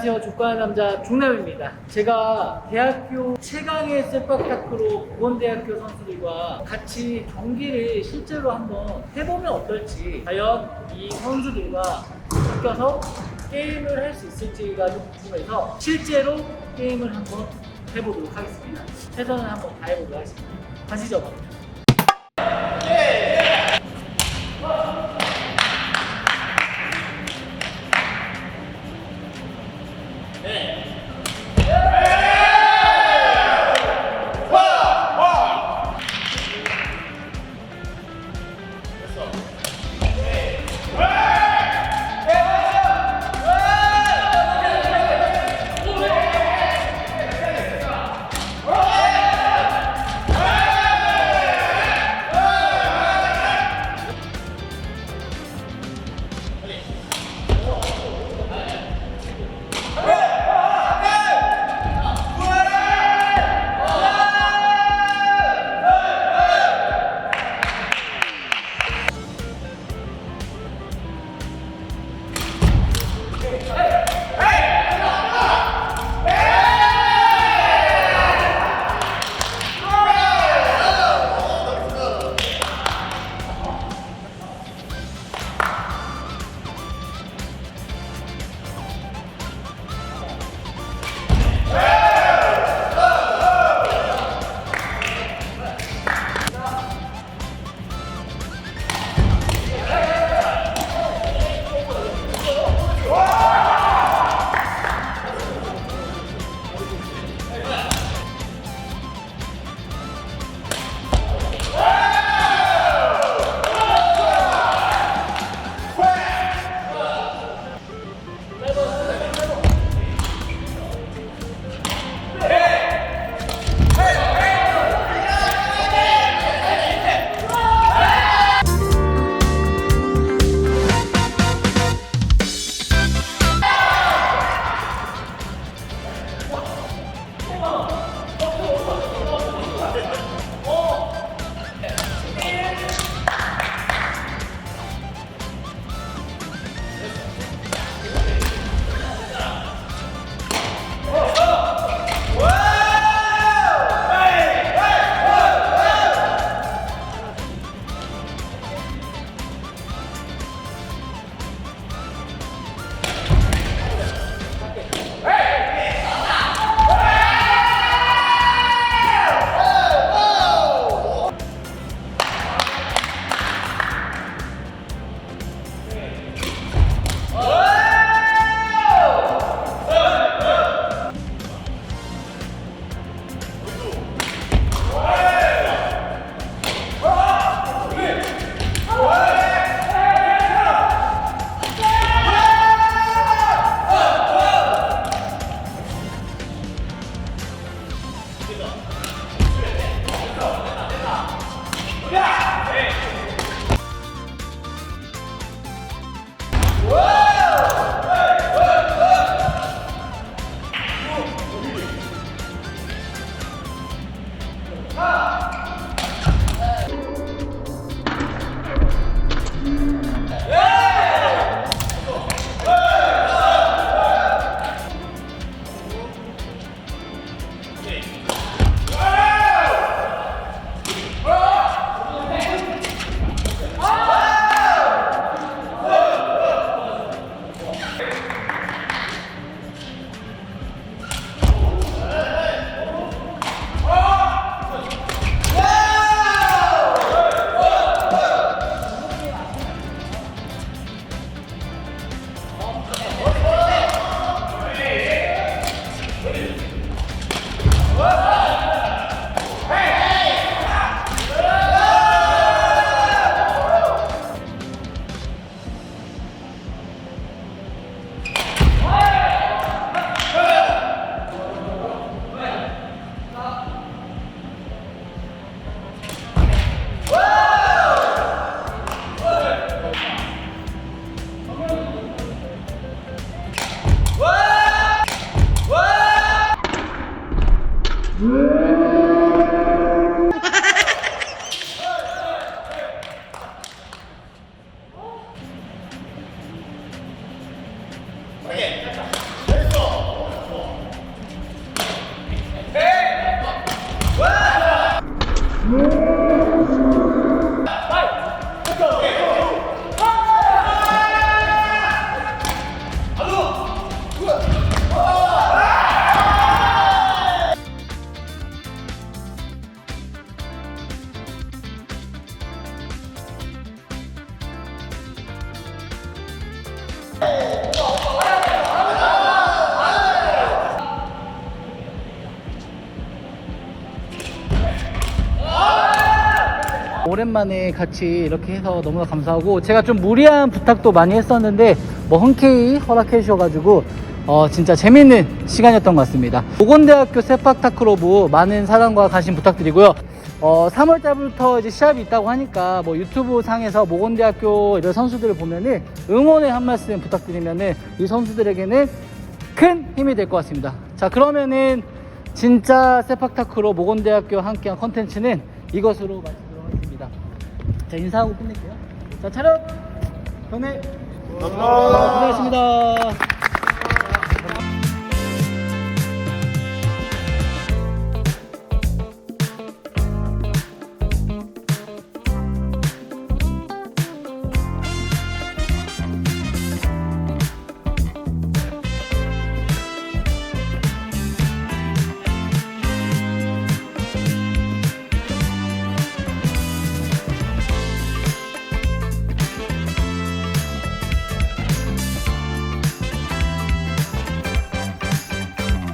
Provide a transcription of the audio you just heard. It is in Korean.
안녕하세요. 족구하는 남자 중남입니다. 제가 대학교 최강의 셀박타크로 보건대학교 선수들과 같이 경기를 실제로 한번 해보면 어떨지 과연 이 선수들과 섞여서 게임을 할 수 있을지가 좀 궁금해서 실제로 게임을 한번 해보도록 하겠습니다. 최선을 한번 다해보도록 하겠습니다. 가시죠. 감사합니다. 오랜만에 같이 이렇게 해서 너무나 감사하고 제가 좀 무리한 부탁도 많이 했었는데 뭐 흔쾌히 허락해 주셔가지고 어 진짜 재밌는 시간이었던 것 같습니다. 보건대학교 세팍타크로브 많은 사랑과 관심 부탁드리고요. 어 3월달부터 이제 시합이 있다고 하니까 뭐 유튜브 상에서 모건대학교 이런 선수들을 보면은 응원의 한 말씀 부탁드리면은 이 선수들에게는 큰 힘이 될 것 같습니다. 자 그러면은 진짜 세팍타크로 모건대학교 함께한 컨텐츠는 이것으로 마치도록 하겠습니다. 자 인사하고 끝낼게요. 자 촬영 경례 감사합니다. 고생하셨습니다.